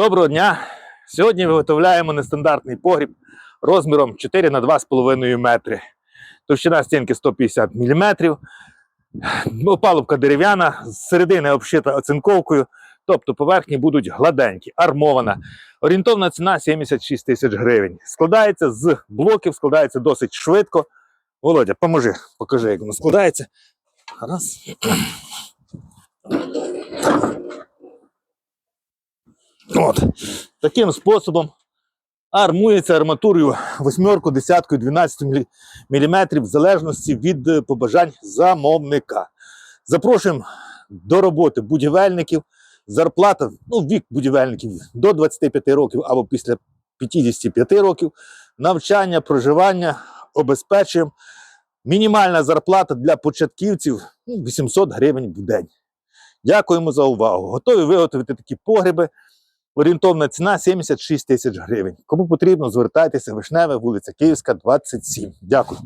Доброго дня! Сьогодні виготовляємо нестандартний погріб розміром 4 на 2,5 метри. Товщина стінки 150 мм. Опалубка дерев'яна, з середини обшита оцинковкою, тобто поверхні будуть гладенькі, армована. Орієнтовна ціна 76 тисяч гривень. Складається з блоків, складається досить швидко. Володя, поможи, покажи, як воно складається. Раз. От. Таким способом армується арматурою восьмерку, десятку, 12 мм в залежності від е, побажань замовника. Запрошуємо до роботи будівельників. Зарплата, ну, вік будівельників до 25 років або після 55 років. Навчання, проживання, обезпечуємо. Мінімальна зарплата для початківців ну, 800 гривень в день. Дякуємо за увагу. Готові виготовити такі погреби. Орієнтовна ціна 76 тисяч гривень. Кому потрібно, звертайтеся Вишневе, вулиця Київська, 27. Дякую.